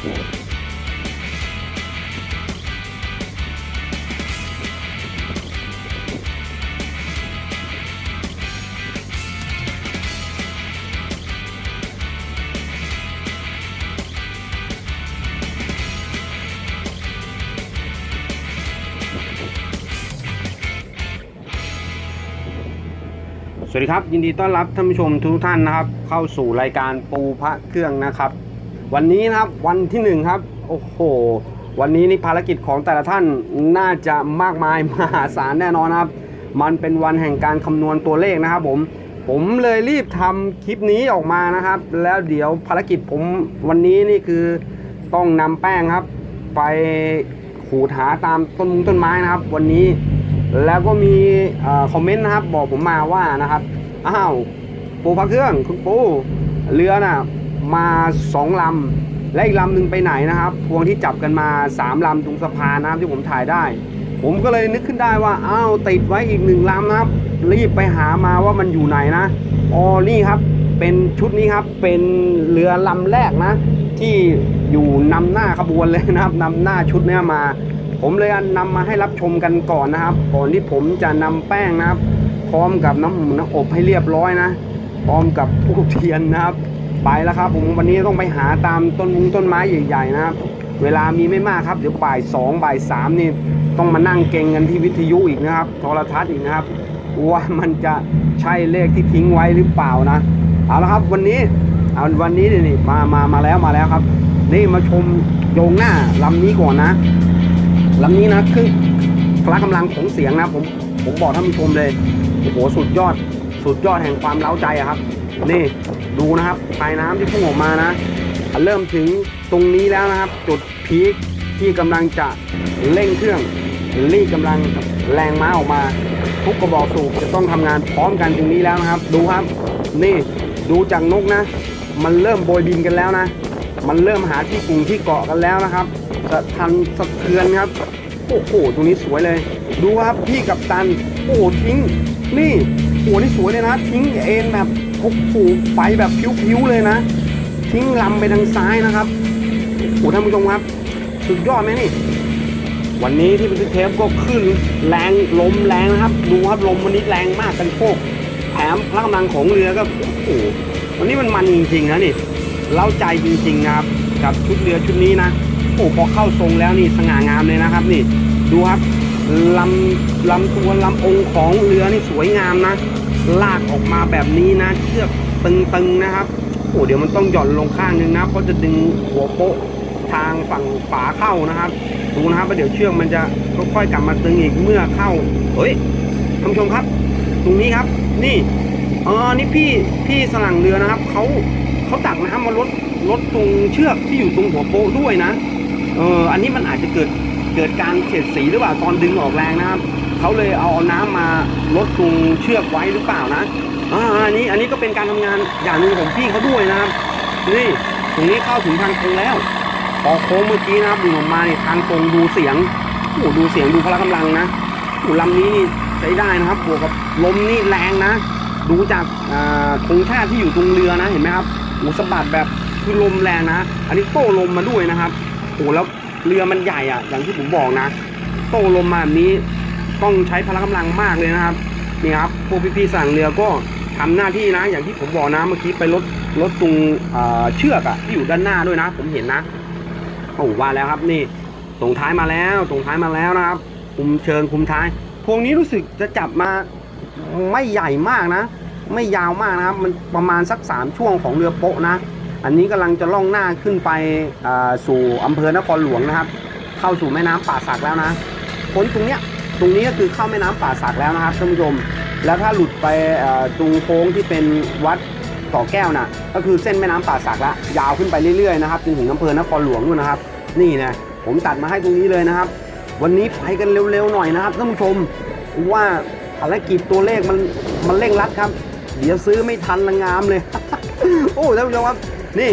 สวัสดีครับ ยินดีต้อนรับท่านผู้ชมทุกท่านนะครับ เข้าสู่รายการปูพระเครื่องนะครับ วันนี้นะครับวันที่หนึ่งครับโอ้โหวันนี้นี่ภารกิจของแต่ละท่านน่าจะมากมายมหาศาลแน่นอนครับ มันเป็นวันแห่งการคำนวณตัวเลขนะครับผมผมเลยรีบทำคลิปนี้ออกมานะครับ แล้วเดี๋ยวภารกิจผมวันนี้นี่คือต้องนำแป้งครับ ไปขูดหาตามต้นมุงต้นไม้นะครับ วันนี้แล้วก็มีอคอมเมนต์นะครับ บอกผมมาว่านะครับอ้าวปูพระเครื่องคุณปูเรือน่ะ มาสองลำและอีกลำหนึ่งไปไหนนะครับพวงที่จับกันมาสามลำตรงสะพานนะครับที่ผมถ่ายได้ ผมก็เลยนึกขึ้นได้ว่าอ้าวติดไว้อีกหนึ่งลำนะครับ รีบไปหามาว่ามันอยู่ไหนนะอ๋อนี่ครับเป็นชุดนี้ครับเป็นเรือลำแรกนะ ที่อยู่นำหน้าขบวนเลยนะครับนำหน้าชุดนี้มา ผมเลยนำมาให้รับชมกันก่อนนะครับ ก่อนที่ผมจะนำแป้งนะครับ พร้อมกับน้ำหมูน้ำอบให้เรียบร้อยนะ พร้อมกับทูบเทียนนะครับ ไปแล้วครับผมวันนี้ต้องไปหาตามต้นมุงต้นไม้ใหญ่ๆนะครับ เวลามีไม่มากครับเดี๋ยวบ่ายสองบ่ายสามนี่ต้องมานั่งเก่งกันที่วิทยุอีกนะครับโทรทัศน์อีกนะครับว่ามันจะใช่เลขที่ทิ้งไว้หรือเปล่านะเอาละครับวันนี้เอาวันนี้นี่มามามาแล้วมาแล้วครับ นี่มาชมโยงหน้าลำนี้ก่อนนะลำนี้นะคือพละกำลังของเสียงนะผมผมบอกท่านผู้ชมเลยโอ้โหสุดยอด สุดยอดแห่งความเล้าใจครับ นี่ ดูนะครับปลายน้ำที่พุ่งออกมานะเริ่มถึงตรงนี้แล้วนะครับ จุดพีคที่กำลังจะเร่งเครื่องรีดกำลังแรงม้าออกมาทุกกระบอกสูบจะต้องทำงานพร้อมกันตรงนี้แล้วนะครับ ดูครับ นี่ดูจากนกนะ มันเริ่มโบยบินกันแล้วนะ มันเริ่มหาที่กลุ่มที่เกาะกันแล้วนะครับสะทันสะเทือนครับโอ้โหตรงนี้สวยเลย ดูครับพี่กับตัน โอ้ทิ้ง นี่โอ้นี่สวยเลยนะ ทิ้งเอ็นแบบ โอ้โหไปแบบพิ้วๆเลยนะ ทิ้งลำไปทางซ้ายนะครับโอ้ท่านผู้ชมครับ สุดยอดไหมนี่ วันนี้ที่บันทึกเทปก็ขึ้นแรงลมแรงนะครับ ดูครับลมวันนี้แรงมากกันโชกแถมพลังกำลังของเรือก็โอ้โหวันนี้มันมันจริงๆนะนี่เล้าใจจริงๆนะครับกับชุดเรือชุดนี้นะโอ้พอเข้าทรงแล้วนี่สง่างามเลยนะครับนี่ ดูครับลำลำตัวลำองค์ของเรือนี่สวยงามนะ ลากออกมาแบบนี้นะ เชือกตึงๆนะครับโอ้เดี๋ยวมันต้องหย่อนลงข้างนึงนะเพราะจะดึงหัวโป๊ะทางฝั่งฝาเข้านะครับดูนะครับว่าเดี๋ยวเชือกมันจะค่อยๆกลับมาตึงอีกเมื่อเข้าเฮ้ยท่านผู้ชมครับ ตรงนี้ครับ นี่เออนี่พี่พี่สลังเรือนะครับเขาเขาตักน้ำมาลดลดตรงเชือกที่อยู่ตรงหัวโป๊ะด้วยนะเอออันนี้มันอาจจะเกิดเกิดการเฉดสีหรือเปล่าตอนดึงออกแรงนะครับ เขาเลยเอาน้ำมาลดตรงเชือกไว้หรือเปล่านะอ่าอันนี้อันนี้ก็เป็นการทำงานอย่างหนึ่งของพี่เขาด้วยนะครับนี่ตรงนี้เข้าถึงทางตรงแล้วพอโค้งเมื่อกี้นะครับดึงออกมาเนี่ยทางตรงดูเสียงโอ้ดูเสียงดูพละกำลังนะโอ้โหลำนี้นี่ใช้ได้นะครับบวกกับลมนี่แรงนะ ดูจากอ่าธงชาติที่อยู่ตรงเรือนะเห็นไหมครับโอ้สะบัดแบบคือลมแรงนะ อันนี้โต้ลมมาด้วยนะครับโอ้แล้วเรือมันใหญ่อะ อย่างที่ผมบอกนะ โต้ลมมาแบบนี้ ต้องใช้พละกำลังมากเลยนะครับนี่ครับพวกพี่ๆสั่งเรือก็ทำหน้าที่นะ อย่างที่ผมบอกนะเมื่อกี้ไปลดลดตรงเชือกอะที่อยู่ด้านหน้าด้วยนะ ผมเห็นนะโอ้ว่าแล้วครับนี่ตรงท้ายมาแล้วตรงท้ายมาแล้วนะครับ คุมเชิงคุมท้าย พวงนี้รู้สึกจะจับมาไม่ใหญ่มากนะ ไม่ยาวมากนะครับ มันประมาณสักสามช่วงของเรือโป๊ะนะ อันนี้กำลังจะล่องหน้าขึ้นไปสู่อำเภอนครหลวงนะครับ เข้าสู่แม่น้ำป่าสักแล้วนะพ้นตรงเนี้ย ตรงนี้ก็คือเข้าแม่น้ำป่าสักแล้วนะครับท่านผู้ชม แล้วถ้าหลุดไปตรงโค้งที่เป็นวัดต่อแก้วน่ะ ก็คือเส้นแม่น้ำป่าสักละยาวขึ้นไปเรื่อยๆนะครับจนถึงอำเภอนครหลวงนู่นนะครับ นี่นะผมตัดมาให้ตรงนี้เลยนะครับ วันนี้ไปกันเร็วๆหน่อยนะครับท่านผู้ชมว่าภารกิจตัวเลขมันมันเร่งรัดครับ เดี๋ยวซื้อไม่ทันละงามเลย โอ้ท่านผู้ชมครับนี่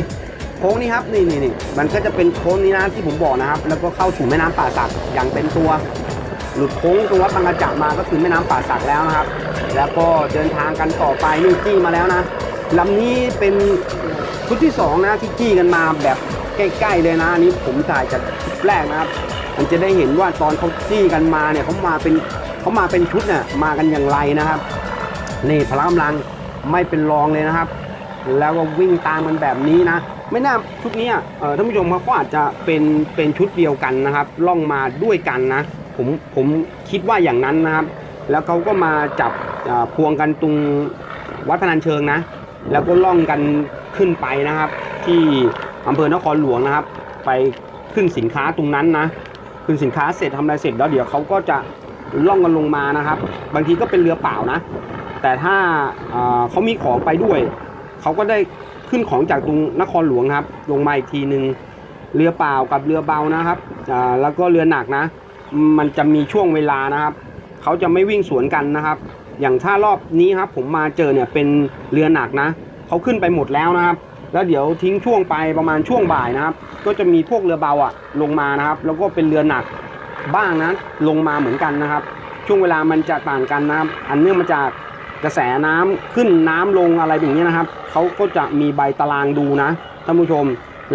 โค้งนี้ครับนี่นี่นี่มันก็จะเป็นโค้งนี้นะที่ผมบอกนะครับ แล้วก็เข้าสู่แม่น้ำป่าสักอย่างเป็นตัว หลุดโค้งตรงวัดบางกระจับมาก็คือแม่น้ำป่าสักแล้วนะครับ แล้วก็เดินทางกันต่อไปนี่จี้มาแล้วนะลำนี้เป็นชุดที่สองนะที่จี้กันมาแบบใกล้ๆเลยนะอันนี้ผมถ่ายจากคลิปแรกนะครับ มันจะได้เห็นว่าตอนเขาจี้กันมาเนี่ยเขามาเป็นเขามาเป็นชุดเนี่ยมากันอย่างไรนะครับ นี่พละกำลังไม่เป็นรองเลยนะครับ แล้วก็วิ่งตามกันแบบนี้นะไม่น่าชุดนี้เอ่อท่านผู้ชมเขาอาจจะเป็นเป็นชุดเดียวกันนะครับ ล่องมาด้วยกันนะ ผมผมคิดว่าอย่างนั้นนะครับ แล้วเขาก็มาจับพวงกันตรงวัดพนัญเชิงนะ แล้วก็ล่องกันขึ้นไปนะครับ ที่อำเภอนครหลวงนะครับ ไปขึ้นสินค้าตรงนั้นนะขึ้นสินค้าเสร็จทำอะไรเสร็จแล้วเดี๋ยวเขาก็จะล่องกันลงมานะครับ บางทีก็เป็นเรือเปล่านะ แต่ถ้าเขามีของไปด้วย เขาก็ได้ขึ้นของจากตรงนครหลวงครับ ลงมาอีกทีหนึ่งเรือเปล่ากับเรือเบานะครับแล้วก็เรือหนักนะ มันจะมีช่วงเวลานะครับ เขาจะไม่วิ่งสวนกันนะครับ อย่างถ้ารอบนี้ครับ ผมมาเจอเนี่ยเป็นเรือหนักนะเขาขึ้นไปหมดแล้วนะครับ แล้วเดี๋ยวทิ้งช่วงไปประมาณช่วงบ่ายนะครับ ก็จะมีพวกเรือเบาอะลงมานะครับ แล้วก็เป็นเรือหนักบ้างนะลงมาเหมือนกันนะครับ ช่วงเวลามันจะต่างกันนะครับ อันเนื่องมาจากกระแสน้ำขึ้นน้ำลงอะไรแบบนี้นะครับเขาก็จะมีใบตารางดูนะท่านผู้ชม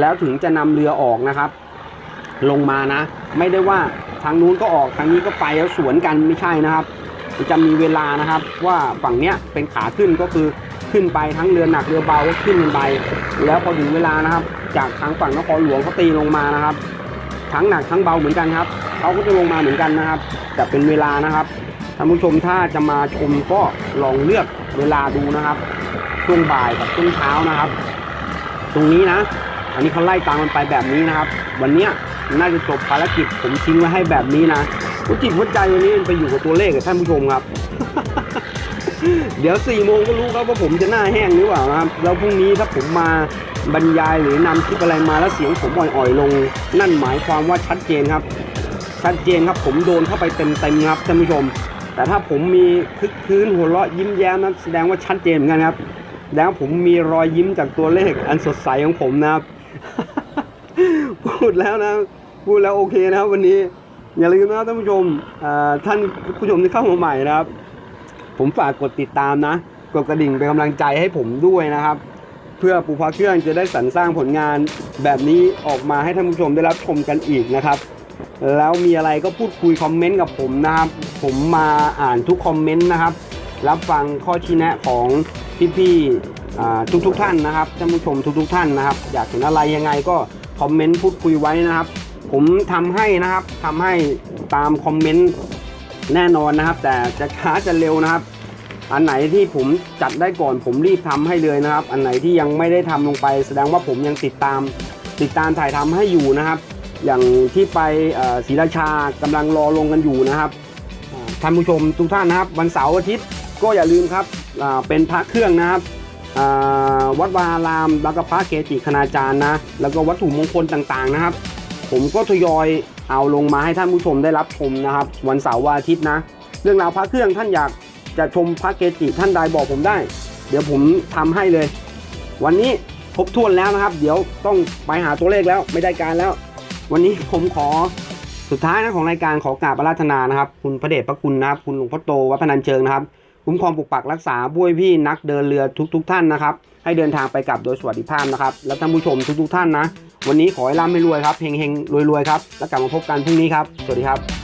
แล้วถึงจะนำเรือออกนะครับ ลงมานะ ไม่ได้ว่าทางนู้นก็ออกทางนี้ก็ไปแล้วสวนกันไม่ใช่นะครับจะมีเวลานะครับว่าฝั่งเนี้ยเป็นขาขึ้นก็คือขึ้นไปทั้งเรือหนักเรือเบาก็ขึ้นกันไป แล้วพอถึงเวลานะครับ จากทางฝั่งนครหลวงเขาตีลงมานะครับ ทั้งหนักทั้งเบาเหมือนกันครับเขาก็จะลงมาเหมือนกันนะครับ แต่เป็นเวลานะครับท่านผู้ชมถ้าจะมาชมก็ลองเลือกเวลาดูนะครับ ช่วงบ่ายกับช่วงเช้านะครับ ตรงนี้นะ อันนี้เขาไล่ตามมันไปแบบนี้นะครับ วันเนี้ย น่าจะจบภารกิจผมทิ้งไว้ให้แบบนี้นะหัวจิตหัวใจวันนี้มันไปอยู่กับตัวเลขกับท่านผู้ชมครับ เดี๋ยว4ี่โมงก็รู้ครับว่าผมจะหน้าแห้งหรือเปล่านะครับแล้วพรุ่งนี้ถ้าผมมาบรรยายหรือนำคลิปอะไรมาแล้วเสียงผมอ่อยๆลง นั่นหมายความว่าชัดเจนครับ ชัดเจนครับผมโดนเข้าไปเต็มๆครับท่านผู้ชม แต่ถ้าผมมีคึกคืนหัวเราะยิ้มแย้มนั้นแสดงว่าชัดเจนเหมือนกันครับ แล้วผมมีรอยยิ้มจากตัวเลขอันสดใสของผมนะครับ พูดแล้วนะพูดแล้วโอเคนะครับ วันนี้อย่าลืมนะท่านผู้ชมท่านผู้ชมที่เข้ามาใหม่นะครับ ผมฝากกดติดตามนะกดกระดิ่งเป็นกำลังใจให้ผมด้วยนะครับ เพื่อปูพาเครื่องจะได้สรรสร้างผลงานแบบนี้ออกมาให้ท่านผู้ชมได้รับชมกันอีกนะครับ แล้วมีอะไรก็พูดคุยคอมเมนต์กับผมนะครับ ผมมาอ่านทุกคอมเมนต์นะครับ รับฟังข้อชี้แนะของพี่ๆทุกๆท่านนะครับท่านผู้ชมทุกๆท่านนะครับ อยากเห็นอะไรยังไงก็ คอมเมนต์พูดคุยไว้นะครับ ผมทำให้นะครับทำให้ตามคอมเมนต์แน่นอนนะครับ แต่จะช้าจะเร็วนะครับ อันไหนที่ผมจัดได้ก่อนผมรีบทำให้เลยนะครับ อันไหนที่ยังไม่ได้ทำลงไป แสดงว่าผมยังติดตามติดตามถ่ายทำให้อยู่นะครับ อย่างที่ไปศรีราชากำลังรอลงกันอยู่นะครับท่านผู้ชมทุกท่านนะครับ วันเสาร์อาทิตย์ก็อย่าลืมครับอ่าเป็นพระเครื่องนะครับอ่า วัดวาอาราม แล้วก็พระเกจิคณาจารย์นะ แล้วก็วัตถุมงคลต่างๆนะครับ ผมก็ทยอยเอาลงมาให้ท่านผู้ชมได้รับชมนะครับ วันเสาร์วันอาทิตย์นะ เรื่องราวพระเครื่องท่านอยากจะชมพระเกจิท่านใดบอกผมได้ เดี๋ยวผมทำให้เลย วันนี้ครบถ้วนแล้วนะครับ เดี๋ยวต้องไปหาตัวเลขแล้วไม่ได้การแล้ว วันนี้ผมขอสุดท้ายนะของรายการขอกราบอาราธนานะครับ คุณพระเดชพระคุณนะครับ คุณหลวงพ่อโตวัดพนัญเชิงนะครับ คุ้มครองปกปักรักษาบุ้ยพี่นักเดินเรือทุก ๆ ท่านนะครับ ให้เดินทางไปกลับโดยสวัสดิภาพนะครับ และท่านผู้ชมทุกๆท่านนะ วันนี้ขอให้ร่ำให้รวยครับเฮงๆรวยๆครับ แล้วกลับมาพบกันพรุ่งนี้ครับ สวัสดีครับ